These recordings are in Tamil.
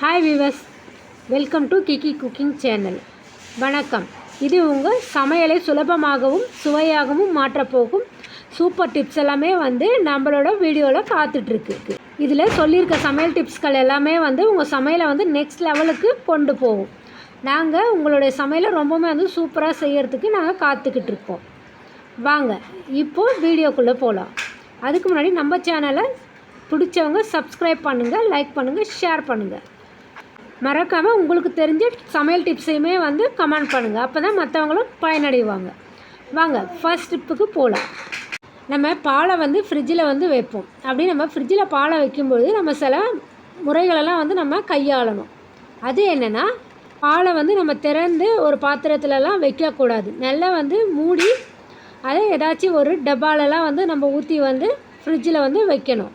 Hi viewers welcome to Kiki cooking channel வணக்கம். இது உங்கள் சமையலை சுலபமாகவும் சுவையாகவும் மாற்றப்போகும் சூப்பர் டிப்ஸ் எல்லாமே வந்து நம்மளோட வீடியோவில் காத்துட்ருக்கு இதில் சொல்லியிருக்க சமையல் டிப்ஸ்கள் எல்லாமே வந்து உங்கள் சமையலை வந்து நெக்ஸ்ட் லெவலுக்கு கொண்டு போகும். நாங்கள் உங்களுடைய சமையலை ரொம்பவுமே வந்து சூப்பராக செய்கிறதுக்கு நாங்கள் காத்துக்கிட்டு இருக்கோம் வாங்க இப்போது வீடியோக்குள்ளே போகலாம் அதுக்கு முன்னாடி நம்ம சேனலை பிடிச்சவங்க சப்ஸ்கிரைப் பண்ணுங்கள் லைக் பண்ணுங்கள் ஷேர் பண்ணுங்கள் மறக்காமல் உங்களுக்கு தெரிஞ்ச சமையல் டிப்ஸையுமே வந்து கமெண்ட் பண்ணுங்கள் அப்போ தான் மற்றவங்களும் பயனடைவாங்க. வாங்க ஃபர்ஸ்ட் டிப்புக்கு போகலாம் நம்ம பாலை வந்து ஃப்ரிட்ஜில் வந்து வைப்போம். அப்படி நம்ம ஃப்ரிட்ஜில் பாலை வைக்கும்பொழுது நம்ம சில முறைகளெல்லாம் வந்து நம்ம கையாளணும். அது என்னென்னா பாலை வந்து நம்ம திறந்து ஒரு பாத்திரத்துலலாம் வைக்கக்கூடாது. நல்லா வந்து மூடி அதை ஏதாச்சும் ஒரு டப்பாலெலாம் வந்து நம்ம ஊற்றி வந்து ஃப்ரிட்ஜில் வந்து வைக்கணும்.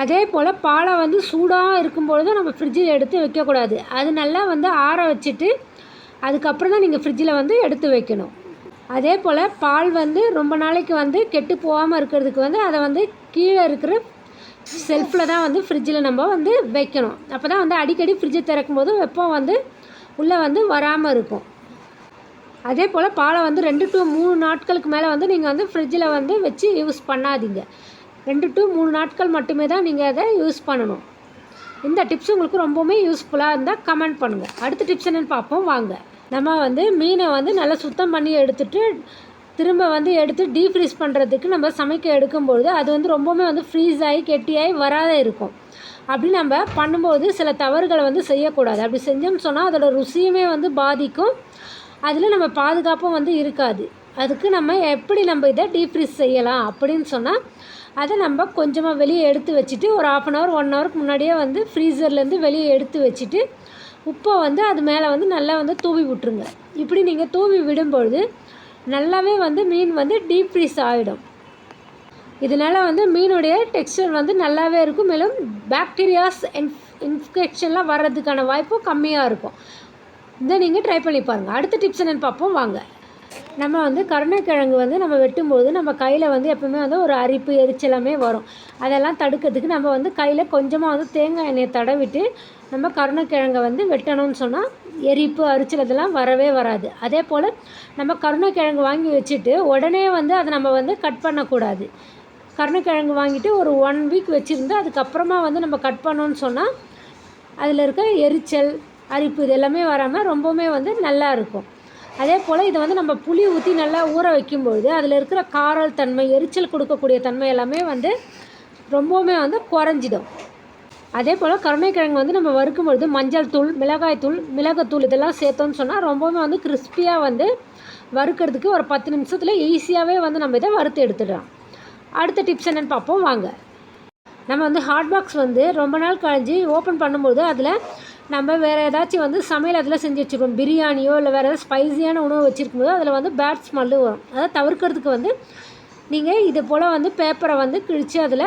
அதே போல் பாலை வந்து சூடாக இருக்கும்பொழுது நம்ம ஃப்ரிட்ஜில் எடுத்து வைக்கக்கூடாது. அது நல்லா வந்து ஆற வச்சுட்டு அதுக்கப்புறம் தான் நீங்கள் ஃப்ரிட்ஜில் வந்து எடுத்து வைக்கணும். அதே போல் பால் வந்து ரொம்ப நாளைக்கு வந்து கெட்டு போகாமல் இருக்கிறதுக்கு வந்து அதை வந்து கீழே இருக்கிற செல்ஃபில் தான் வந்து ஃப்ரிட்ஜில் நம்ம வந்து வைக்கணும். அப்போ தான் வந்து அடிக்கடி ஃப்ரிட்ஜை திறக்கும் போது வெப்பம் வந்து உள்ளே வந்து வராமல் இருக்கும். அதே போல் பாலை வந்து ரெண்டு டு மூணு நாட்களுக்கு மேலே வந்து நீங்கள் வந்து ஃப்ரிட்ஜில் வந்து வச்சு யூஸ் பண்ணாதீங்க. ரெண்டு டு மூணு நாட்கள் மட்டுமே தான் நீங்கள் அதை யூஸ் பண்ணணும். இந்த டிப்ஸ் உங்களுக்கு ரொம்பவுமே யூஸ்ஃபுல்லாக இருந்தால் கமெண்ட் பண்ணுங்கள் அடுத்த டிப்ஸ் என்னென்னு பார்ப்போம். வாங்க. நம்ம வந்து மீனை வந்து நல்லா சுத்தம் பண்ணி எடுத்துட்டு திரும்ப வந்து எடுத்து டீஃப்ரீஸ் பண்ணுறதுக்கு நம்ம சமைக்க எடுக்கும்பொழுது அது வந்து ரொம்பவுமே வந்து ஃப்ரீஸ் ஆகி கெட்டியாகி வராத இருக்கும். அப்படி நம்ம பண்ணும்போது சில தவறுகளை வந்து செய்யக்கூடாது. அப்படி செஞ்சோம்னு சொன்னால் அதோட ருசியுமே வந்து பாதிக்கும். அதில் நம்ம பாதுகாப்பும் வந்து இருக்காது. அதுக்கு நம்ம எப்படி நம்ம இதை டீஃப்ரீஸ் செய்யலாம் அப்படின்னு சொன்னால் அதை நம்ம கொஞ்சமாக வெளியே எடுத்து வச்சுட்டு ஒரு ஆஃப் அன் ஹவர் ஒன் ஹவருக்கு முன்னாடியே வந்து ஃப்ரீசர்லேருந்து வெளியே எடுத்து வச்சுட்டு உப்பை வந்து அது மேலே வந்து நல்லா வந்து தூவி விட்டுருங்க. இப்படி நீங்கள் தூவி விடும்பொழுது நல்லாவே வந்து மீன் வந்து டீப் ஃப்ரீஸ் ஆகிடும் இதனால் வந்து மீனுடைய டெக்ஸ்டர் வந்து நல்லாவே இருக்கும். மேலும் பாக்டீரியாஸ் இன்ஃப் இன்ஃபெக்ஷன்லாம் வர்றதுக்கான வாய்ப்பும் கம்மியாக இருக்கும். இதை நீங்கள் ட்ரை பண்ணி பாருங்கள் அடுத்த டிப்ஸ் என்னென்னு பார்ப்போம். வாங்க. நம்ம வந்து கருணைக்கிழங்கு வந்து நம்ம வெட்டும்போது நம்ம கையில் வந்து எப்பவுமே வந்து ஒரு அரிப்பு எரிச்சலாமே வரும். அதெல்லாம் தடுக்கிறதுக்கு நம்ம வந்து கையில் கொஞ்சமாக வந்து தேங்காய் எண்ணெயை தடவிட்டு நம்ம கருணைக்கிழங்கை வந்து வெட்டணும்னு சொன்னால் எரிப்பு அரிச்சல் இதெல்லாம் வரவே வராது. அதே போல் நம்ம கருணைக்கிழங்கு வாங்கி வச்சுட்டு உடனே வந்து அதை நம்ம வந்து கட் பண்ணக்கூடாது. கருணைக்கிழங்கு வாங்கிட்டு ஒரு ஒன் வீக் வச்சுருந்து அதுக்கப்புறமா வந்து நம்ம கட் பண்ணோன்னு சொன்னால் அதில் இருக்க எரிச்சல் அரிப்பு இது எல்லாமே வராமல் ரொம்பவுமே வந்து நல்லா இருக்கும். அதே போல் இதை வந்து நம்ம புளி ஊற்றி நல்லா ஊற வைக்கும்பொழுது அதில் இருக்கிற காரல் தன்மை எரிச்சல் கொடுக்கக்கூடிய தன்மை எல்லாமே வந்து ரொம்பவுமே வந்து குறைஞ்சிடும். அதே போல் கருணைக்கிழங்கு வந்து நம்ம வறுக்கும் பொழுது மஞ்சள் தூள் மிளகாய் தூள் மிளகுத்தூள் இதெல்லாம் சேர்த்தோம்னு சொன்னால் ரொம்பவுமே வந்து கிறிஸ்பியாக வந்து வறுக்கிறதுக்கு ஒரு பத்து நிமிஷத்தில் ஈஸியாகவே வந்து நம்ம இதை வறுத்து எடுத்துடலாம். அடுத்த டிப்ஸ் என்னென்னு பார்ப்போம் வாங்க. நம்ம வந்து ஹாட் பாக்ஸ் வந்து ரொம்ப நாள் கழிஞ்சு ஓப்பன் பண்ணும்போது அதில் நம்ம வேறு ஏதாச்சும் வந்து சமையல் அதில் செஞ்சு வச்சுருப்போம். பிரியாணியோ இல்லை வேறு ஏதாவது ஸ்பைஸியான உணவு வச்சுருக்கும்போது அதில் வந்து பேட் ஸ்மெல்லு வரும். அதை தவிர்க்கிறதுக்கு வந்து நீங்கள் இது போல் வந்து பேப்பரை வந்து கிழித்து அதில்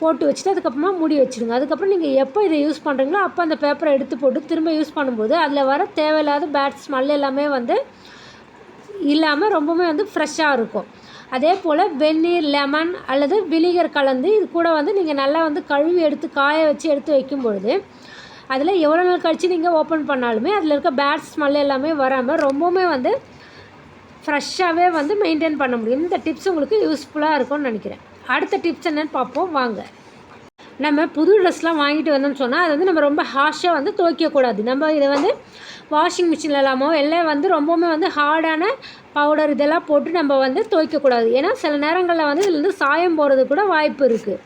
போட்டு வச்சுட்டு அதுக்கப்புறமா மூடி வச்சுருங்க. அதுக்கப்புறம் நீங்கள் எப்போ இதை யூஸ் பண்ணுறீங்களோ அப்போ அந்த பேப்பரை எடுத்து போட்டு திரும்ப யூஸ் பண்ணும்போது அதில் வர தேவையில்லாத பேட் ஸ்மெல் எல்லாமே வந்து இல்லாமல் ரொம்பவுமே வந்து ஃப்ரெஷ்ஷாக இருக்கும். அதே போல் வெந்நீர் லெமன் அல்லது வினிகர் கலந்து இது கூட வந்து நீங்கள் நல்லா வந்து கழுவி எடுத்து காய வச்சு எடுத்து வைக்கும் பொழுது அதில் எவ்வளோ நாள் கழித்து நீங்கள் ஓப்பன் பண்ணாலுமே அதில் இருக்க பேட் ஸ்மெல் எல்லாமே வராமல் ரொம்பவுமே வந்து ஃப்ரெஷ்ஷாகவே வந்து மெயின்டைன் பண்ண முடியும். இந்த டிப்ஸ் உங்களுக்கு யூஸ்ஃபுல்லாக இருக்கும்னு நினைக்கிறேன். அடுத்த டிப்ஸ் என்னென்னு பார்ப்போம். வாங்க. நம்ம புது ட்ரெஸ்லாம் வாங்கிட்டு வந்தோம்னு சொன்னால் அது வந்து நம்ம ரொம்ப ஹார்ஷாக வந்து துவைக்கக்கூடாது. நம்ம இதை வந்து வாஷிங் மிஷினில் இல்லாமோ எல்லாம் வந்து ரொம்பவுமே வந்து ஹார்டான பவுடர் இதெல்லாம் போட்டு நம்ம வந்து துவைக்கக்கூடாது. ஏன்னா சில நேரங்களில் வந்து இதுலேருந்து சாயம் போகிறது கூட வாய்ப்பு இருக்குது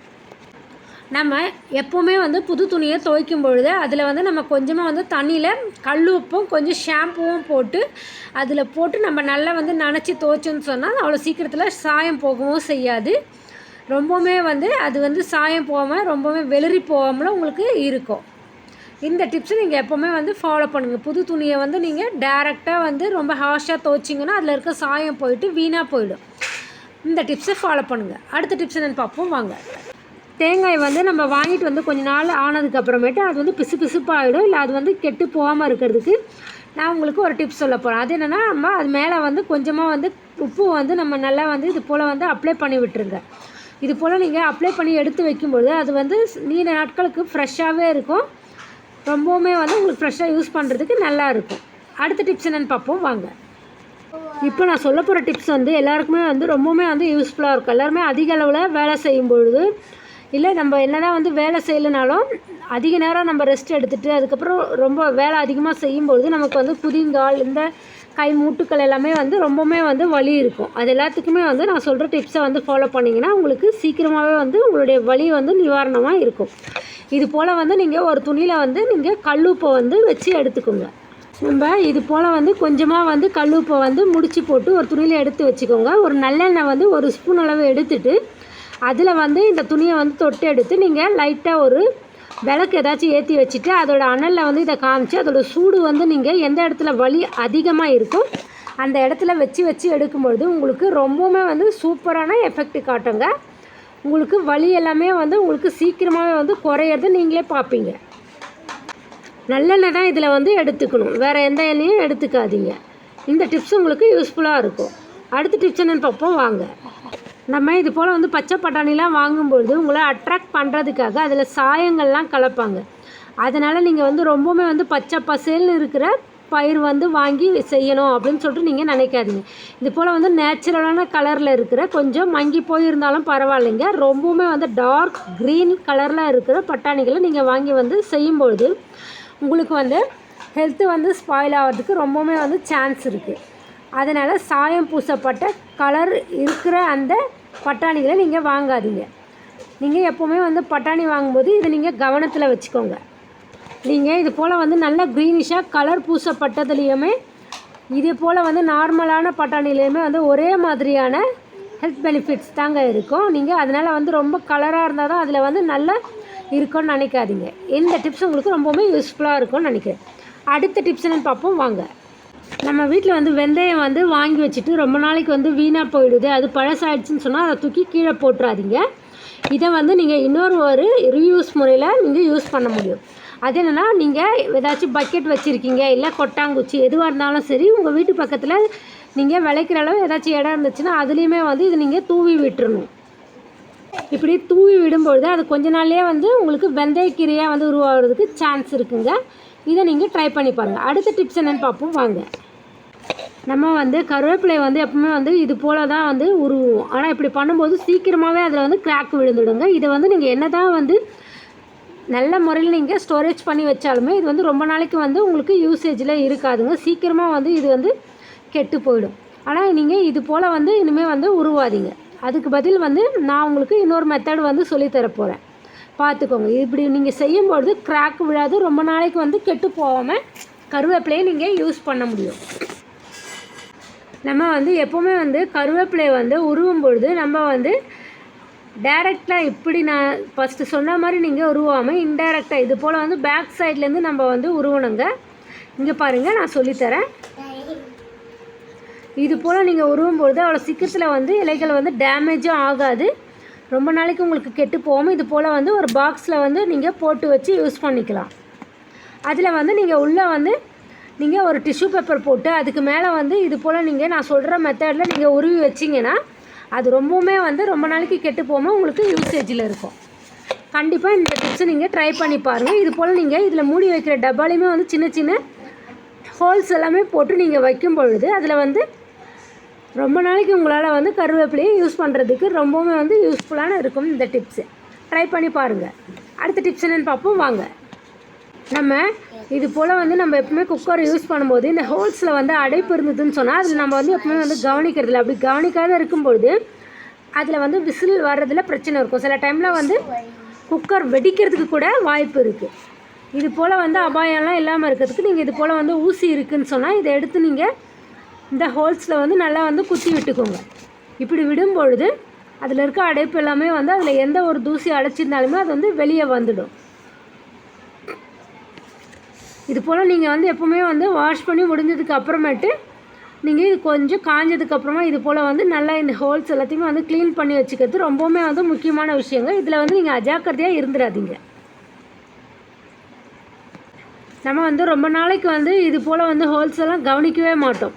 நம்ம எப்போவுமே வந்து புது துணியை துவைக்கும் பொழுது அதில் வந்து நம்ம கொஞ்சமாக வந்து தண்ணியில் கல் உப்பும் கொஞ்சம் ஷாம்புவும் போட்டு அதில் போட்டு நம்ம நல்லா வந்து நனைச்சி துவைச்சோன்னு சொன்னால் அவ்வளோ சீக்கிரத்தில் சாயம் போகவும் செய்யாது. ரொம்பவுமே வந்து அது வந்து சாயம் போகாமல் ரொம்பவுமே வெளிரி போகாமலும் உங்களுக்கு இருக்கும். இந்த டிப்ஸை நீங்கள் எப்போவுமே வந்து ஃபாலோ பண்ணுங்கள் புது துணியை வந்து நீங்கள் டேரெக்டாக வந்து ரொம்ப ஹார்ஷாக துவைச்சிங்கன்னா அதில் இருக்க சாயம் போயிட்டு வீணாக போயிடும். இந்த டிப்ஸை ஃபாலோ பண்ணுங்கள் அடுத்த டிப்ஸ் என்னென்னு பார்ப்போம். வாங்க. தேங்காய் வந்து நம்ம வாங்கிட்டு வந்து கொஞ்ச நாள் ஆனதுக்கு அப்புறமேட்டு அது வந்து பிசு பிசுப்பாகிடும் இல்லை அது வந்து கெட்டு போகாமல் இருக்கிறதுக்கு நான் உங்களுக்கு ஒரு டிப்ஸ் சொல்ல போகிறேன் அது என்னென்னா நம்ம அது மேலே வந்து கொஞ்சமாக வந்து உப்பு வந்து நம்ம நல்லா வந்து இது போல் வந்து அப்ளை பண்ணி விட்டுருங்க. இது போல் நீங்கள் அப்ளை பண்ணி எடுத்து வைக்கும்பொழுது அது வந்து நீண்ட நாட்களுக்கு ஃப்ரெஷ்ஷாகவே இருக்கும். ரொம்பவுமே வந்து உங்களுக்கு ஃப்ரெஷ்ஷாக யூஸ் பண்ணுறதுக்கு நல்லா இருக்கும். அடுத்த டிப்ஸ் என்னென்னு பார்ப்போம். வாங்க. இப்போ நான் சொல்ல போகிற டிப்ஸ் வந்து எல்லாருக்குமே வந்து ரொம்பவுமே வந்து யூஸ்ஃபுல்லாக இருக்கும். எல்லாருமே அதிக அளவில் வேலை செய்யும் பொழுது இல்லை நம்ம என்னதான் வந்து வேலை செய்யலைனாலும் அதிக நேரம் நம்ம ரெஸ்ட் எடுத்துகிட்டு அதுக்கப்புறம் ரொம்ப வேலை அதிகமாக செய்யும்பொழுது நமக்கு வந்து புதிங்கால் இந்த கை மூட்டுக்கள் எல்லாமே வந்து ரொம்பவுமே வந்து வலி இருக்கும். அது எல்லாத்துக்குமே வந்து நான் சொல்கிற டிப்ஸை வந்து ஃபாலோ பண்ணிங்கன்னா உங்களுக்கு சீக்கிரமாகவே வந்து உங்களுடைய வலி வந்து நிவாரணமாக இருக்கும். இது போல் வந்து நீங்கள் ஒரு துணியில் வந்து நீங்கள் கல்லுப்பை வந்து வச்சு எடுத்துக்கோங்க. நம்ம இது போல் வந்து கொஞ்சமாக வந்து கல்லுப்பை வந்து முடிச்சு போட்டு ஒரு துணியில் எடுத்து வச்சுக்கோங்க. ஒரு நல்லெண்ணெய் வந்து ஒரு ஸ்பூன் அளவு எடுத்துட்டு அதில் வந்து இந்த துணியை வந்து தொட்டு எடுத்து நீங்கள் லைட்டாக ஒரு விளக்கு ஏதாச்சும் ஏற்றி வச்சுட்டு அதோட அனலில் வந்து இதை காமிச்சு அதோடய சூடு வந்து நீங்கள் எந்த இடத்துல வலி அதிகமாக இருக்கும் அந்த இடத்துல வச்சு வச்சு எடுக்கும்பொழுது உங்களுக்கு ரொம்பவுமே வந்து சூப்பரான எஃபெக்ட் காட்டுங்க. உங்களுக்கு வலி எல்லாமே வந்து உங்களுக்கு சீக்கிரமாகவே வந்து குறையிறது நீங்களே பார்ப்பீங்க. நல்லெண்ணெய் தான் இதில் வந்து எடுத்துக்கணும். வேறு எந்த எண்ணெயும் எடுத்துக்காதீங்க. இந்த டிப்ஸ் உங்களுக்கு யூஸ்ஃபுல்லாக இருக்கும். அடுத்த டிப்ஸ் என்னென்னு பார்ப்போம். வாங்க. நம்ம இது போல் வந்து பச்சை பட்டாணிலாம் வாங்கும்பொழுது உங்களை அட்ராக்ட் பண்ணுறதுக்காக அதில் சாயங்கள்லாம் கலப்பாங்க. அதனால் நீங்கள் வந்து ரொம்பவுமே வந்து பச்சை பசேல்னு இருக்கிற பயிர் வந்து வாங்கி செய்யணும் அப்படின்னு சொல்லிட்டு நீங்கள் நினைக்காதீங்க. இது போல் வந்து நேச்சுரலான கலரில் இருக்கிற கொஞ்சம் மங்கி போயிருந்தாலும் பரவாயில்லைங்க. ரொம்பவுமே வந்து டார்க் க்ரீன் கலரில் இருக்கிற பட்டாணிகளை நீங்கள் வாங்கி வந்து செய்யும்பொழுது உங்களுக்கு வந்து ஹெல்த்து வந்து ஸ்பாயில் ஆகிறதுக்கு ரொம்பவுமே வந்து சான்ஸ் இருக்குது அதனால் சாயம் பூசப்பட்ட கலர் இருக்கிற அந்த பட்டாணிகளை நீங்கள் வாங்காதீங்க. நீங்கள் எப்போவுமே வந்து பட்டாணி வாங்கும்போது இதை நீங்கள் கவனத்தில் வச்சுக்கோங்க. நீங்கள் இது போல் வந்து நல்ல க்ரீனிஷாக கலர் பூசப்பட்டதுலேயுமே இதே போல் வந்து நார்மலான பட்டாணிலையுமே வந்து ஒரே மாதிரியான ஹெல்த் பெனிஃபிட்ஸ் தாங்க இருக்கும். நீங்கள் அதனால் வந்து ரொம்ப கலராக இருந்தால் தான் அதில் வந்து நல்லா இருக்கும்னு நினைக்காதீங்க. இந்த டிப்ஸ் உங்களுக்கு ரொம்பவுமே யூஸ்ஃபுல்லாக இருக்கும்னு நினைக்கிறேன். அடுத்த டிப்ஸ் என்னென்னு பார்ப்போம். வாங்க. நம்ம வீட்டில் வந்து வெந்தயம் வந்து வாங்கி வச்சுட்டு ரொம்ப நாளைக்கு வந்து வீணாக போயிடுது. அது பழசாயிடுச்சுன்னு சொன்னால் அதை தூக்கி கீழே போட்டுறாதீங்க. இதை வந்து நீங்கள் இன்னொரு ஒரு ரீயூஸ் முறையில் நீங்கள் யூஸ் பண்ண முடியும். அது என்னென்னா நீங்கள் ஏதாச்சும் பக்கெட் வச்சுருக்கீங்க இல்லை கொட்டாங்குச்சி எதுவாக இருந்தாலும் சரி உங்கள் வீட்டு பக்கத்தில் நீங்கள் விளைக்கிற அளவு ஏதாச்சும் இடம் இருந்துச்சுன்னா அதுலேயுமே வந்து இது நீங்கள் தூவி விட்டுறணும். இப்படி தூவி விடும்பொழுது அது கொஞ்ச நாள்லேயே வந்து உங்களுக்கு வெந்தயக்கீரையாக வந்து உருவாகிறதுக்கு சான்ஸ் இருக்குங்க. இதை நீங்கள் ட்ரை பண்ணி பாருங்கள் அடுத்த டிப்ஸ் என்னென்னு பார்ப்போம். வாங்க. நம்ம வந்து கருவேப்பிலை வந்து எப்பவுமே வந்து இது போல தான் வந்து உருவோம். ஆனால் இப்படி பண்ணும்போது சீக்கிரமாகவே அதில் வந்து கிராக் விழுந்துடுங்க. இதை வந்து நீங்கள் என்ன தான் வந்து நல்ல முறையில் நீங்கள் ஸ்டோரேஜ் பண்ணி வச்சாலுமே இது வந்து ரொம்ப நாளைக்கு வந்து உங்களுக்கு யூசேஜில் இருக்காதுங்க. சீக்கிரமாக வந்து இது வந்து கெட்டு போயிடும். ஆனால் நீங்கள் இது போல் வந்து இனிமேல் வந்து உருவாதீங்க. அதுக்கு பதில் வந்து நான் உங்களுக்கு இன்னொரு மெத்தட் வந்து சொல்லித்தர போகிறேன் பார்த்துக்கோங்க இப்படி நீங்கள் செய்யும்பொழுது கிராக் விழாது. ரொம்ப நாளைக்கு வந்து கெட்டு போகாமல் கருவேப்பிலையை நீங்கள் யூஸ் பண்ண முடியும். நம்ம வந்து எப்போவுமே வந்து கருவேப்பிலையை வந்து உருவும் பொழுது நம்ம வந்து டேரெக்டாக இப்படி நான் ஃபஸ்ட்டு சொன்ன மாதிரி நீங்கள் உருவாமல் இன்டைரக்டாக இது போல் வந்து பேக் சைட்லேருந்து நம்ம வந்து உருவணுங்க. இங்கே பாருங்கள் நான் சொல்லித்தரேன். இது போல் நீங்கள் உருவும் பொழுது அவ்வளோ சீக்கிரத்தில் வந்து இலைகள் வந்து டேமேஜும் ஆகாது. ரொம்ப நாளைக்கு உங்களுக்கு கெட்டு போகாமல் இது போல் வந்து ஒரு பாக்ஸில் வந்து நீங்கள் போட்டு வச்சு யூஸ் பண்ணிக்கலாம். அதில் வந்து நீங்கள் உள்ளே வந்து நீங்கள் ஒரு டிஷ்யூ பேப்பர் போட்டு அதுக்கு மேலே வந்து இது போல் நீங்கள் நான் சொல்கிற மெத்தடில் நீங்கள் உருவி வச்சிங்கன்னா அது ரொம்பவுமே வந்து ரொம்ப நாளைக்கு கெட்டு போகாமல் உங்களுக்கு யூசேஜில் இருக்கும். கண்டிப்பாக இந்த டிப்ஸை நீங்கள் ட்ரை பண்ணி பாருங்கள் இது போல் நீங்கள் இதில் மூடி வைக்கிற டப்பாலையுமே வந்து சின்ன சின்ன ஹோல்ஸ் எல்லாமே போட்டு நீங்கள் வைக்கும் பொழுது அதில் வந்து ரொம்ப நாளைக்கு உங்களால் வந்து கருவேப்பிலையை யூஸ் பண்ணுறதுக்கு ரொம்பவுமே வந்து யூஸ்ஃபுல்லான இருக்கும் இந்த டிப்ஸு ட்ரை பண்ணி பாருங்கள் அடுத்த டிப்ஸ் என்னென்னு பார்ப்போம். வாங்க. நம்ம இது போல் வந்து நம்ம எப்பவுமே குக்கர் யூஸ் பண்ணும்போது இந்த ஹோல்ஸில் வந்து அடைப்பு இருந்ததுன்னு சொன்னால் அதில் நம்ம வந்து எப்பவுமே வந்து கவனிக்கிறதில்ல அப்படி கவனிக்காத இருக்கும்பொழுது அதில் வந்து விசில் வர்றதுல பிரச்சனை இருக்கும். சில டைமில் வந்து குக்கர் வெடிக்கிறதுக்கு கூட வாய்ப்பு இருக்குது இது போல் வந்து அபாயம்லாம் இல்லாமல் இருக்கிறதுக்கு நீங்கள் இது போல் வந்து ஊசி இருக்குதுன்னு சொன்னால் இதை எடுத்து நீங்கள் இந்த ஹோல்ஸில் வந்து நல்லா வந்து குத்தி விட்டுக்கோங்க. இப்படி விடும் பொழுது அதில் இருக்க அடைப்பு எல்லாமே வந்து அதில் எந்த ஒரு தூசி அடைச்சிருந்தாலுமே அது வந்து வெளியே வந்துடும். இது போல் நீங்கள் வந்து எப்போவுமே வந்து வாஷ் பண்ணி முடிஞ்சதுக்கு அப்புறமேட்டு நீங்கள் இது கொஞ்சம் காஞ்சதுக்கப்புறமா இது போல் வந்து நல்லா இந்த ஹோல்ஸ் எல்லாத்தையுமே வந்து க்ளீன் பண்ணி வச்சுக்கிறது ரொம்பவுமே வந்து முக்கியமான விஷயங்க. இதில் வந்து நீங்கள் அஜாக்கிரதையாக இருந்துடாதீங்க நம்ம வந்து ரொம்ப நாளைக்கு வந்து இது போல் வந்து ஹோல்ஸ் எல்லாம் கவனிக்கவே மாட்டோம்.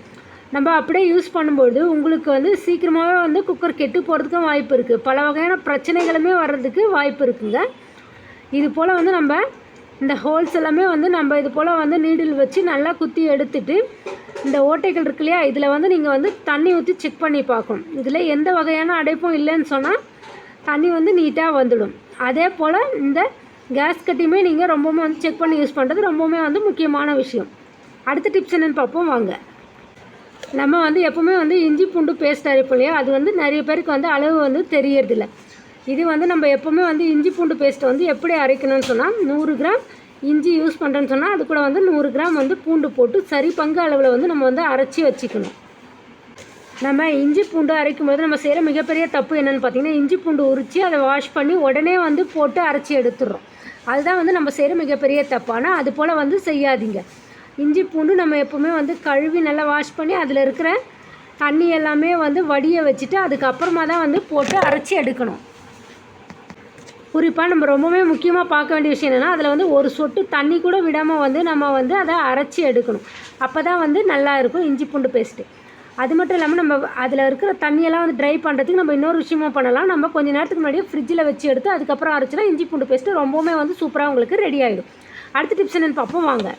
நம்ம அப்படியே யூஸ் பண்ணும்போது உங்களுக்கு வந்து சீக்கிரமாகவே வந்து குக்கர் கெட்டு போகிறதுக்கும் வாய்ப்பு இருக்குது பல வகையான பிரச்சனைகளுமே வர்றதுக்கு வாய்ப்பு இருக்குங்க. இது போல் வந்து நம்ம இந்த ஹோல்ஸ் எல்லாமே வந்து நம்ம இது போல் வந்து நீடில் வச்சு நல்லா குத்தி எடுத்துட்டு இந்த ஓட்டைகள் இருக்கு இல்லையா இதில் வந்து நீங்கள் வந்து தண்ணி ஊற்றி செக் பண்ணி பார்க்கணும். இதில் எந்த வகையான அடைப்பும் இல்லைன்னு சொன்னால் தண்ணி வந்து நீட்டாக வந்துடும். அதே போல் இந்த கேஸ் கட்டியுமே நீங்கள் ரொம்பவுமே வந்து செக் பண்ணி யூஸ் பண்ணுறது ரொம்பவுமே வந்து முக்கியமான விஷயம். அடுத்த டிப்ஸ் என்னென்னு பார்ப்போம் வாங்க. நம்ம வந்து எப்போவுமே வந்து இஞ்சி பூண்டு பேஸ்ட் அரைப்போம் இல்லையா அது வந்து நிறைய பேருக்கு வந்து அளவு வந்து தெரியறதில்ல. இது வந்து நம்ம எப்போவுமே வந்து இஞ்சி பூண்டு பேஸ்ட்டை வந்து எப்படி அரைக்கணும்னு சொன்னால் நூறு கிராம் இஞ்சி யூஸ் பண்ணுறேன்னு சொன்னால் அது கூட வந்து நூறு கிராம் வந்து பூண்டு போட்டு சரி பங்கு அளவில் வந்து நம்ம வந்து அரைச்சி வச்சுக்கணும். நம்ம இஞ்சி பூண்டு அரைக்கும் போது நம்ம செய்கிற மிகப்பெரிய தப்பு என்னென்னு பார்த்தீங்கன்னா இஞ்சி பூண்டு உரித்து அதை வாஷ் பண்ணி உடனே வந்து போட்டு அரைச்சி எடுத்துடுறோம். அதுதான் வந்து நம்ம செய்கிற மிகப்பெரிய தப்பு. ஆனால் அது போல் வந்து செய்யாதீங்க. இஞ்சி பூண்டு நம்ம எப்போவுமே வந்து கழுவி நல்லா வாஷ் பண்ணி அதில் இருக்கிற தண்ணி எல்லாமே வந்து வடிய வச்சுட்டு அதுக்கப்புறமா தான் வந்து போட்டு அரைச்சி எடுக்கணும். குறிப்பாக நம்ம ரொம்பவே முக்கியமாக பார்க்க வேண்டிய விஷயம் என்னென்னா அதில் வந்து ஒரு சொட்டு தண்ணி கூட விடாமல் வந்து நம்ம வந்து அதை அரைச்சி எடுக்கணும். அப்போ தான் வந்து நல்லா இருக்கும் இஞ்சி பூண்டு பேஸ்ட்டு அது மட்டும் இல்லாமல் நம்ம அதில் இருக்கிற தண்ணியெல்லாம் வந்து ட்ரை பண்ணுறதுக்கு நம்ம இன்னொரு விஷயமும் பண்ணலாம். நம்ம கொஞ்சம் நேரத்துக்கு முன்னாடியே ஃப்ரிட்ஜில் வச்சு எடுத்து அதுக்கப்புறம் அரைச்சினா இஞ்சி பூண்டு பேஸ்ட்டு ரொம்பவுமே வந்து சூப்பராக உங்களுக்கு ரெடி ஆகிடும் அடுத்த டிப்ஸ் என்னென்னு பார்ப்போம் வாங்க.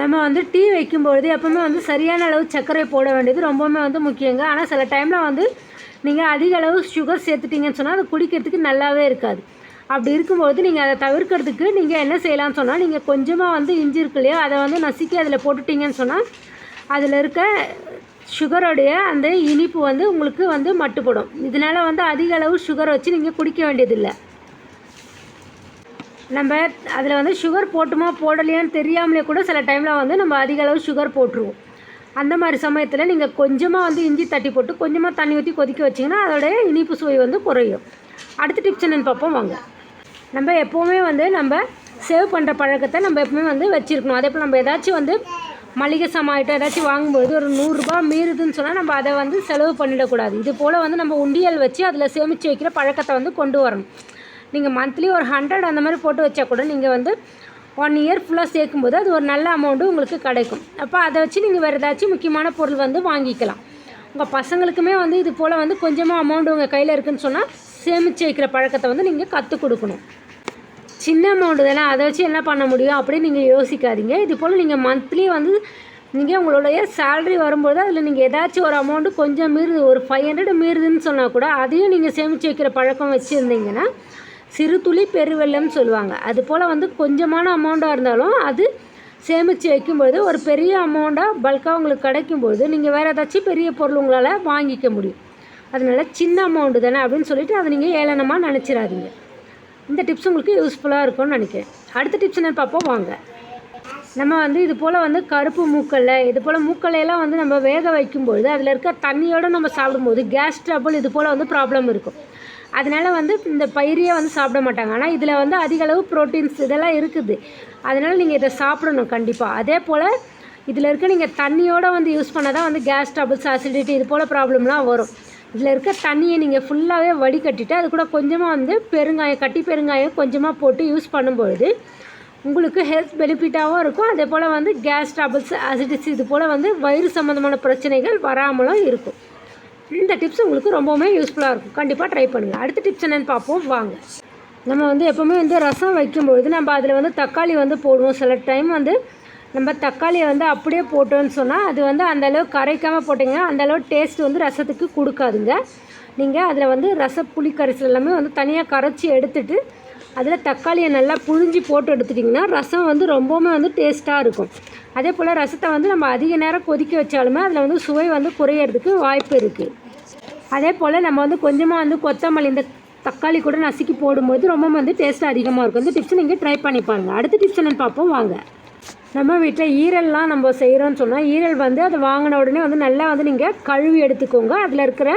நம்ம வந்து டீ வைக்கும்பொழுது எப்போவுமே வந்து சரியான அளவு சர்க்கரை போட வேண்டியது ரொம்பவுமே வந்து முக்கியங்க. ஆனால் சில டைமில் வந்து நீங்கள் அதிக அளவு சுகர் சேர்த்துட்டீங்கன்னு சொன்னால் அது குடிக்கிறதுக்கு நல்லாவே இருக்காது. அப்படி இருக்கும்போது நீங்கள் அதை தவிர்க்கிறதுக்கு நீங்கள் என்ன செய்யலாம்னு சொன்னால் நீங்கள் கொஞ்சமாக வந்து இஞ்சி இருக்கு இல்லையா அதை வந்து நசுக்கி அதில் போட்டுட்டீங்கன்னு சொன்னால் அதில் இருக்க சுகருடைய அந்த இனிப்பு வந்து உங்களுக்கு வந்து மட்டுப்படும். இதனால் வந்து அதிக அளவு சுகர் வச்சு நீங்கள் குடிக்க வேண்டியதில்லை. நம்ம அதில் வந்து சுகர் போட்டுமா போடலையான்னு தெரியாமலே கூட சில டைமில் வந்து நம்ம அதிக அளவு சுகர் போட்டுருவோம். அந்த மாதிரி சமயத்தில் நீங்கள் கொஞ்சமாக வந்து இஞ்சி தட்டி போட்டு கொஞ்சமாக தண்ணி ஊற்றி கொதிக்க வச்சிங்கன்னா அதோடைய இனிப்பு சுவை வந்து குறையும். அடுத்த டிப்ஸ் என்னென்னு பார்ப்போம் வாங்க. நம்ம எப்போவுமே வந்து நம்ம சேவ் பண்ணுற பழக்கத்தை நம்ம எப்பவுமே வந்து வச்சுருக்கணும். அதே போல் நம்ம ஏதாச்சும் வந்து மளிகை சாமான் ஏதாச்சும் வாங்கும்போது ஒரு நூறுரூபா மீறுதுன்னு சொன்னால் நம்ம அதை வந்து செலவு பண்ணிடக்கூடாது. இது போல் வந்து நம்ம உண்டியல் வச்சு அதில் சேமித்து வைக்கிற பழக்கத்தை வந்து கொண்டு வரணும். நீங்கள் மந்த்லி ஒரு ஹண்ட்ரட் அந்த மாதிரி போட்டு வச்சா கூட நீங்கள் வந்து ஒன் இயர் ஃபுல்லாக சேர்க்கும்போது அது ஒரு நல்ல அமௌண்ட்டு உங்களுக்கு கிடைக்கும். அப்போ அதை வச்சு நீங்கள் வேறு ஏதாச்சும் முக்கியமான பொருள் வந்து வாங்கிக்கலாம். உங்கள் பசங்களுக்குமே வந்து இது போல் வந்து கொஞ்சமாக அமௌண்ட் உங்கள் கையில் இருக்குதுன்னு சொன்னால் சேமித்து வைக்கிற பழக்கத்தை வந்து நீங்கள் கற்றுக் கொடுக்கணும். சின்ன அமௌண்ட்டு தானே அதை வச்சு என்ன பண்ண முடியும் அப்படின்னு நீங்கள் யோசிக்காதீங்க. இது போல் நீங்கள் மந்த்லி வந்து நீங்கள் உங்களுடைய சேல்ரி வரும்போது அதில் நீங்கள் ஏதாச்சும் ஒரு அமௌண்ட்டு கொஞ்சம் மீறுது ஒரு ஃபைவ் ஹண்ட்ரட் மீறுதுன்னு சொன்னால் கூட அதையும் நீங்கள் சேமித்து வைக்கிற பழக்கம் வச்சுருந்தீங்கன்னா சிறு துளி பெருவெள்ளம்னு சொல்லுவாங்க. அது போல் வந்து கொஞ்சமான அமௌண்ட்டாக இருந்தாலும் அது சேமித்து வைக்கும்போது ஒரு பெரிய அமௌண்ட்டாக பல்காக உங்களுக்கு கிடைக்கும்போது நீங்கள் வேறு ஏதாச்சும் பெரிய பொருள் உங்களால் வாங்கிக்க முடியும். அதனால் சின்ன அமௌண்ட்டு தானே அப்படின்னு சொல்லிட்டு அதை நீங்கள் ஏளனமாக நினச்சிடாதீங்க. இந்த டிப்ஸ் உங்களுக்கு யூஸ்ஃபுல்லாக இருக்கும்னு நினைக்கிறேன். அடுத்த டிப்ஸ் என்ன பார்ப்போம். வாங்க. நம்ம வந்து இது போல் வந்து கருப்பு மூக்கல்ல இது போல் மூக்கல்லையெல்லாம் வந்து நம்ம வேக வைக்கும்பொழுது அதில் இருக்க தண்ணியோடு நம்ம சாப்பிடும்போது கேஸ் ட்ரபிள் இது போல் வந்து ப்ராப்ளம் இருக்கும். அதனால் வந்து இந்த பயிரையே வந்து சாப்பிட மாட்டாங்க. ஆனால் இதில் வந்து அதிகளவு ப்ரோட்டீன்ஸ் இதெல்லாம் இருக்குது. அதனால் நீங்கள் இதை சாப்பிடணும் கண்டிப்பாக அதே போல் இதில் இருக்க நீங்கள் தண்ணியோடு வந்து யூஸ் பண்ணால் தான் வந்து கேஸ் ட்ரபிள்ஸ் அசிடிட்டி இது போல் ப்ராப்ளம்லாம் வரும். இதில் இருக்க தண்ணியை நீங்கள் ஃபுல்லாகவே வடிகட்டிட்டு அது கூட கொஞ்சமாக வந்து பெருங்காயம் கட்டி பெருங்காயம் கொஞ்சமாக போட்டு யூஸ் பண்ணும்பொழுது உங்களுக்கு ஹெல்த் பெனிஃபிட்டாகவும் இருக்கும். அதே போல் வந்து கேஸ் ட்ரபிள்ஸ் அசிடிஸ் இது போல் வந்து வயிறு சம்மந்தமான பிரச்சனைகள் வராமலும் இருக்கும். இந்த டிப்ஸ் உங்களுக்கு ரொம்பவுமே யூஸ்ஃபுல்லாக இருக்கும். கண்டிப்பாக ட்ரை பண்ணுங்கள் அடுத்த டிப்ஸ் என்னென்னு பார்ப்போம். வாங்க. நம்ம வந்து எப்போவுமே வந்து ரசம் வைக்கும்பொழுது நம்ம அதில் வந்து தக்காளி வந்து போடுவோம். சில டைம் வந்து நம்ம தக்காளியை வந்து அப்படியே போட்டோன்னு சொன்னால் அது வந்து அந்தளவு கரைக்காமல் போட்டிங்கன்னா அந்தளவு டேஸ்ட் வந்து ரசத்துக்கு கொடுக்காதுங்க. நீங்கள் அதில் வந்து ரச புளி கரைசல் எல்லாமே வந்து தனியாக கரைச்சி எடுத்துட்டு அதில் தக்காளியை நல்லா புழிஞ்சி போட்டு எடுத்துட்டிங்கன்னா ரசம் வந்து ரொம்பவுமே வந்து டேஸ்ட்டாக இருக்கும். அதே போல் ரசத்தை வந்து நம்ம அதிக நேரம் கொதிக்க வச்சாலுமே அதில் வந்து சுவை வந்து குறையிறதுக்கு வாய்ப்பு இருக்குது அதே போல் நம்ம வந்து கொஞ்சமாக வந்து கொத்தமல்லி இந்த தக்காளி கூட நசுக்கி போடும்போது ரொம்ப வந்து டேஸ்ட் அதிகமாக இருக்கும். இந்த டிப்ஸ் நீங்கள் ட்ரை பண்ணி பாருங்கள் அடுத்த டிப்ஸ் என்னென்னு பார்ப்போம். வாங்க. நம்ம வீட்டில் ஈரல்லாம் நம்ம செய்கிறோன்னு சொன்னால் ஈரல் வந்து அதை வாங்கின உடனே வந்து நல்லா வந்து நீங்கள் கழுவி எடுத்துக்கோங்க. அதில் இருக்கிற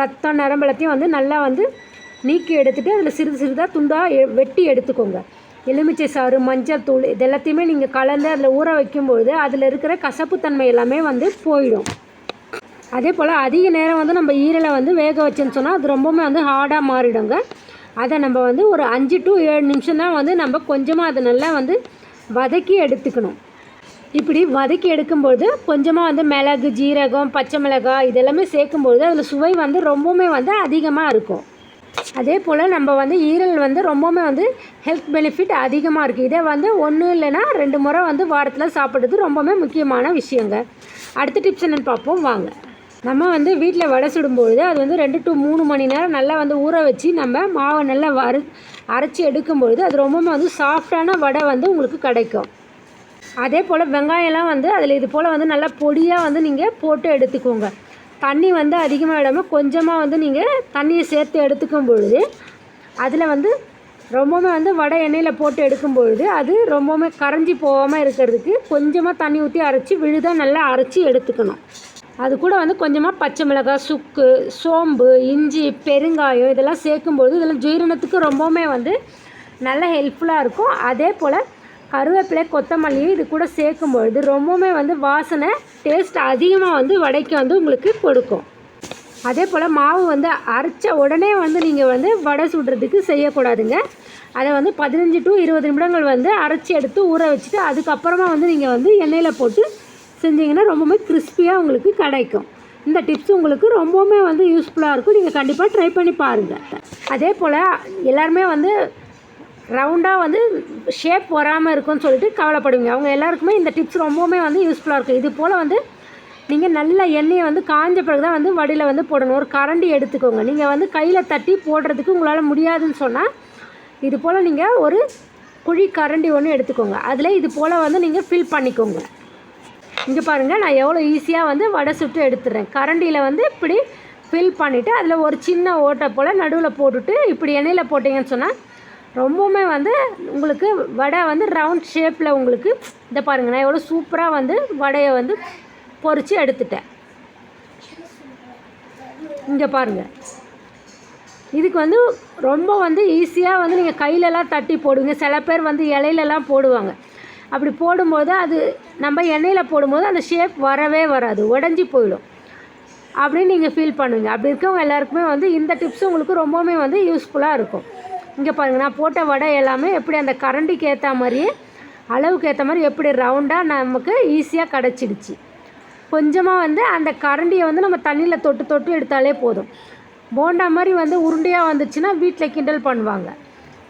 ரத்தம் நரம்பலத்தையும் வந்து நல்லா வந்து நீக்கி எடுத்துகிட்டு அதில் சிறிது சிறிதாக துண்டாக வெட்டி எடுத்துக்கோங்க. எலுமிச்சை சாறு மஞ்சள் தூள் இது எல்லாத்தையுமே நீங்கள் கலந்து அதில் ஊற வைக்கும்பொழுது அதில் இருக்கிற கசப்புத்தன்மை எல்லாமே வந்து போயிடும். அதே போல் அதிக நேரம் வந்து நம்ம ஈரலை வந்து வேக வச்சோன்னு சொன்னால் அது ரொம்பவுமே வந்து ஹார்டாக மாறிடுங்க. அதை நம்ம வந்து ஒரு அஞ்சு டு ஏழு நிமிஷம் தான் வந்து நம்ம கொஞ்சமாக அதை நல்லா வந்து வதக்கி எடுத்துக்கணும். இப்படி வதக்கி எடுக்கும்போது கொஞ்சமாக வந்து மிளகு ஜீரகம் பச்சை மிளகாய் இதெல்லாமே சேர்க்கும்பொழுது அதில் சுவை வந்து ரொம்பவுமே வந்து அதிகமாக இருக்கும். அதே போல் நம்ம வந்து ஈரல் வந்து ரொம்பவுமே வந்து ஹெல்த் பெனிஃபிட் அதிகமாக இருக்குது இதே வந்து ஒன்று இல்லைன்னா ரெண்டு முறை வந்து வாரத்தில் சாப்பிட்றது ரொம்பவுமே முக்கியமான விஷயங்க. அடுத்த டிப்ஸ் என்னென்னு பார்ப்போம். வாங்க. நம்ம வந்து வீட்டில் வடை சுடும்பொழுது அது வந்து ரெண்டு டு மூணு மணி நேரம் நல்லா வந்து ஊற வச்சு நம்ம மாவை நல்லா வறு அரைச்சி எடுக்கும்பொழுது அது ரொம்பவுமே வந்து சாஃப்டான வடை வந்து உங்களுக்கு கிடைக்கும். அதே போல் வெங்காயம்லாம் வந்து அதில் இது போல் வந்து நல்லா பொடியாக வந்து நீங்கள் போட்டு எடுத்துக்கோங்க. தண்ணி வந்து அதிகமாக விடாமல் கொஞ்சமாக வந்து நீங்கள் தண்ணியை சேர்த்து எடுத்துக்கும் பொழுது அதில் வந்து ரொம்பவுமே வந்து வடை எண்ணெயில் போட்டு எடுக்கும் பொழுது அது ரொம்பவுமே கரைஞ்சி போகாமல் இருக்கிறதுக்கு கொஞ்சமாக தண்ணி ஊற்றி அரைச்சி விழுதாக நல்லா அரைச்சி எடுத்துக்கணும். அது கூட வந்து கொஞ்சமாக பச்சை மிளகாய் சுக்கு சோம்பு இஞ்சி பெருங்காயம் இதெல்லாம் சேர்க்கும்போது இதெல்லாம் ஜீரணத்துக்கு ரொம்பவுமே வந்து நல்ல ஹெல்ப்ஃபுல்லாக இருக்கும். அதே போல் கருவேப்பிலை கொத்தமல்லியும் இது கூட சேர்க்கும்பொழுது ரொம்பவுமே வந்து வாசனை டேஸ்ட் அதிகமாக வந்து வடைக்கு வந்து உங்களுக்கு கொடுக்கும். அதே போல் மாவு வந்து அரைச்ச உடனே வந்து நீங்கள் வந்து வடை சுடுறதுக்கு செய்யக்கூடாதுங்க. அதை வந்து பதினஞ்சு டு இருபது நிமிடங்கள் வந்து அரைச்சி எடுத்து ஊற வச்சுட்டு அதுக்கப்புறமா வந்து நீங்கள் வந்து எண்ணெயில் போட்டு செஞ்சீங்கன்னா ரொம்பவுமே கிறிஸ்பியாக உங்களுக்கு கிடைக்கும். இந்த டிப்ஸ் உங்களுக்கு ரொம்பவுமே வந்து யூஸ்ஃபுல்லாக இருக்கும். நீங்கள் கண்டிப்பாக ட்ரை பண்ணி பாருங்கள் அதே போல் எல்லாருமே வந்து ரவுண்டாக வந்து ஷேப் வராமல் இருக்கும்னு சொல்லிட்டு கவலைப்படுவீங்க. அவங்க எல்லாருக்குமே இந்த டிப்ஸ் ரொம்பவுமே வந்து யூஸ்ஃபுல்லாக இருக்கும். இது போல் வந்து நீங்கள் நல்ல எண்ணெயை வந்து காஞ்ச பிறகு தான் வந்து வடியில் வந்து போடணும். ஒரு கரண்டி எடுத்துக்கோங்க. நீங்கள் வந்து கையில் தட்டி போடுறதுக்கு உங்களால் முடியாதுன்னு சொன்னால் இது போல் நீங்கள் ஒரு குழி கரண்டி ஒன்று எடுத்துக்கோங்க. அதில் இது போல் வந்து நீங்கள் ஃபில் பண்ணிக்கோங்க. இங்கே பாருங்கள் நான் எவ்வளோ ஈஸியாக வந்து வடை சுட்டு எடுத்துடுறேன் கரண்டியில் வந்து இப்படி ஃபில் பண்ணிவிட்டு அதில் ஒரு சின்ன ஓட்டை போல் நடுவில் போட்டுட்டு இப்படி எண்ணெயில் போட்டிங்கன்னு சொன்னால் ரொம்பவுமே வந்து உங்களுக்கு வடை வந்து ரவுண்ட் ஷேப்பில் உங்களுக்கு இதை பாருங்கள் நான் எவ்வளோ சூப்பராக வந்து வடையை வந்து பொரித்து எடுத்துட்டேன். இங்கே பாருங்கள் இதுக்கு வந்து ரொம்ப வந்து ஈஸியாக வந்து நீங்கள் கையிலலாம் தட்டி போடுவீங்க சில பேர் வந்து இலையிலலாம் போடுவாங்க. அப்படி போடும்போது அது நம்ம எண்ணெயில் போடும்போது அந்த ஷேப் வரவே வராது உடஞ்சி போயிடும். அப்படின்னு நீங்கள் ஃபீல் பண்ணுவீங்க அப்படி இருக்கவங்க எல்லாருக்குமே வந்து இந்த டிப்ஸ் உங்களுக்கு ரொம்பவுமே வந்து யூஸ்ஃபுல்லாக இருக்கும். இங்கே பாருங்கள் நான் போட்ட வடை எல்லாமே எப்படி அந்த கரண்டிக்கு ஏற்ற மாதிரியே அளவுக்கு ஏற்ற மாதிரி எப்படி ரவுண்டாக நமக்கு ஈஸியாக கிடச்சிடுச்சு. கொஞ்சமாக வந்து அந்த கரண்டியை வந்து நம்ம தண்ணியில் தொட்டு தொட்டு எடுத்தாலே போதும். போண்டா மாதிரி வந்து உருண்டையாக வந்துச்சுன்னா வீட்டில் கிண்டல் பண்ணுவாங்க.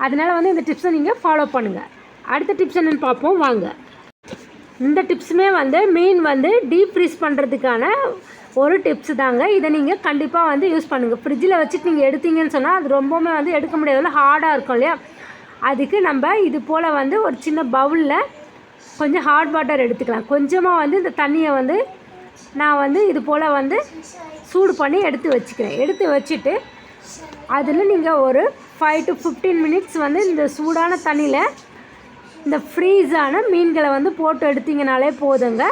அதனால் வந்து இந்த டிப்ஸை நீங்கள் ஃபாலோ பண்ணுங்கள் அடுத்த டிப்ஸ் என்னென்னு பார்ப்போம். வாங்க. இந்த டிப்ஸுமே வந்து மீன் வந்து டீப் ஃப்ரீஸ் பண்ணுறதுக்கான ஒரு டிப்ஸ் தாங்க. இதை நீங்கள் கண்டிப்பாக வந்து யூஸ் பண்ணுங்கள் ஃப்ரிட்ஜில் வச்சுட்டு நீங்கள் எடுத்தீங்கன்னு சொன்னால் அது ரொம்பவுமே வந்து எடுக்க முடியாதுல ஹார்டாக இருக்கும் இல்லையா? அதுக்கு நம்ம இது போல் வந்து ஒரு சின்ன பவுலில் கொஞ்சம் ஹாட் வாட்டர் எடுத்துக்கலாம். கொஞ்சமாக வந்து இந்த தண்ணியை வந்து நான் வந்து இது போல் வந்து சூடு பண்ணி எடுத்து வச்சுக்கிறேன். எடுத்து வச்சுட்டு அதில் நீங்கள் ஒரு ஃபைவ் டு ஃபிஃப்டீன் மினிட்ஸ் வந்து இந்த சூடான தண்ணியில் இந்த ஃப்ரீஸான மீன்களை வந்து போட்டு எடுத்தீங்கனாலே போதுங்க.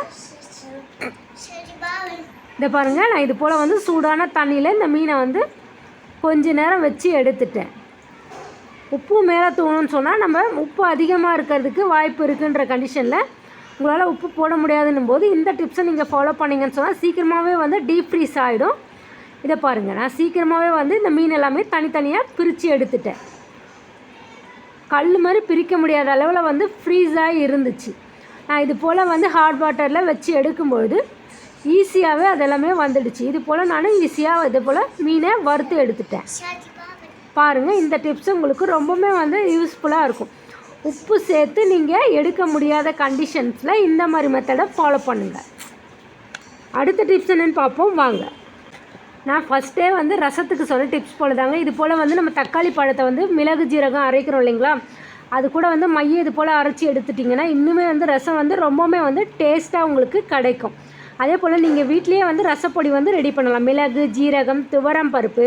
இதை பாருங்கள் நான் இது போல் வந்து சூடான தண்ணியில் இந்த மீனை வந்து கொஞ்ச நேரம் வச்சு எடுத்துட்டேன். உப்பு மேலே தூணும்னு சொன்னால் நம்ம உப்பு அதிகமாக இருக்கிறதுக்கு வாய்ப்பு இருக்குன்ற கண்டிஷனில் உங்களால் உப்பு போட முடியாதுன்னும் போது இந்த டிப்ஸை நீங்கள் ஃபாலோ பண்ணிங்கன்னு சொன்னால் சீக்கிரமாகவே வந்து டீப் ஃப்ரீஸ் ஆகிடும் இதை பாருங்கள் நான் சீக்கிரமாகவே வந்து இந்த மீன் எல்லாமே தனித்தனியாக பிரித்து எடுத்துட்டேன். கல் மாதிரி பிரிக்க முடியாத அளவில் வந்து ஃப்ரீஸாக இருந்துச்சு. நான் இது போல் வந்து ஹாட் வாட்டரில் வச்சு எடுக்கும்பொழுது ஈஸியாகவே அதெல்லாமே வந்துடுச்சு. இது போல் நானும் ஈஸியாக இது போல் மீனை வறுத்து எடுத்துட்டேன். பாருங்கள் இந்த டிப்ஸ் உங்களுக்கு ரொம்பவுமே வந்து யூஸ்ஃபுல்லாக இருக்கும். உப்பு சேர்த்து நீங்கள் எடுக்க முடியாத கண்டிஷன்ஸில் இந்த மாதிரி மெத்தடை ஃபாலோ பண்ணுங்கள் அடுத்த டிப்ஸ் என்னென்னு பார்ப்போம். வாங்க. நான் ஃபஸ்ட்டே வந்து ரசத்துக்கு சொன்ன டிப்ஸ் போல தாங்க இது போல் வந்து நம்ம தக்காளி பழத்தை வந்து மிளகு ஜீரகம் அரைக்கிறோம் இல்லைங்களா? அது கூட வந்து மைய இது போல் அரைச்சி எடுத்துட்டிங்கன்னா இன்னுமே வந்து ரசம் வந்து ரொம்பவுமே வந்து டேஸ்ட்டாக உங்களுக்கு கிடைக்கும். அதே போல் நீங்கள் வீட்லேயே வந்து ரசப்பொடி வந்து ரெடி பண்ணலாம். மிளகு ஜீரகம் துவரம் பருப்பு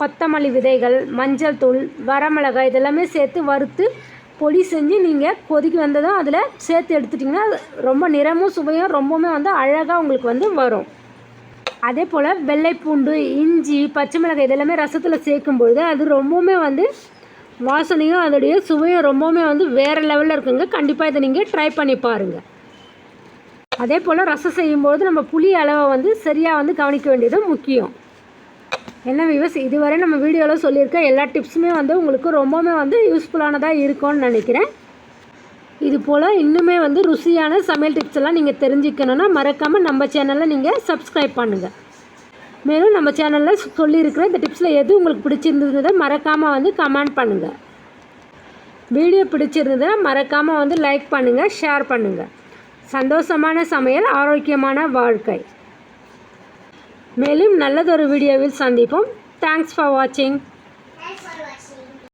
கொத்தமல்லி விதைகள் மஞ்சள் தூள் வரமிளகாய் இதெல்லாமே சேர்த்து வறுத்து பொடி செஞ்சு நீங்கள் கொதிக்க வந்ததும் அதில் சேர்த்து எடுத்துட்டிங்கன்னா ரொம்ப நிறமும் சுவையும் ரொம்பவுமே வந்து அழகாக உங்களுக்கு வந்து வரும். அதே போல் வெள்ளைப்பூண்டு இஞ்சி பச்சை மிளகாய் இதெல்லாமே ரசத்தில் சேர்க்கும்பொழுது அது ரொம்பவுமே வந்து வாசனையும் அதோடைய சுவையும் ரொம்பவுமே வந்து வேறு லெவலில் இருக்குங்க. கண்டிப்பாக இதை நீங்கள் ட்ரை பண்ணி பாருங்கள் அதே போல் ரசம் செய்யும்போது நம்ம புளி அளவை வந்து சரியாக வந்து கவனிக்க வேண்டியது முக்கியம். என்ன விவஸ் இதுவரை நம்ம வீடியோவில் சொல்லியிருக்க எல்லா டிப்ஸுமே வந்து உங்களுக்கு ரொம்பவுமே வந்து யூஸ்ஃபுல்லானதாக இருக்கும்னு நினைக்கிறேன். இது போல் இன்னுமே வந்து ருசியான சமையல் டிப்ஸ் எல்லாம் நீங்கள் தெரிஞ்சுக்கணுன்னா மறக்காமல் நம்ம சேனலை நீங்கள் சப்ஸ்கிரைப் பண்ணுங்கள் மேலும் நம்ம சேனலில் சொல்லியிருக்கிற இந்த டிப்ஸில் எது உங்களுக்கு பிடிச்சிருந்ததை மறக்காமல் வந்து கமெண்ட் பண்ணுங்கள் வீடியோ பிடிச்சிருந்ததுன்னா மறக்காமல் வந்து லைக் பண்ணுங்கள் ஷேர் பண்ணுங்கள் சந்தோஷமான சமையல் ஆரோக்கியமான வாழ்க்கை. மேலும் நல்லதொரு வீடியோவில் சந்திப்போம். தேங்க்ஸ் ஃபார் வாட்சிங்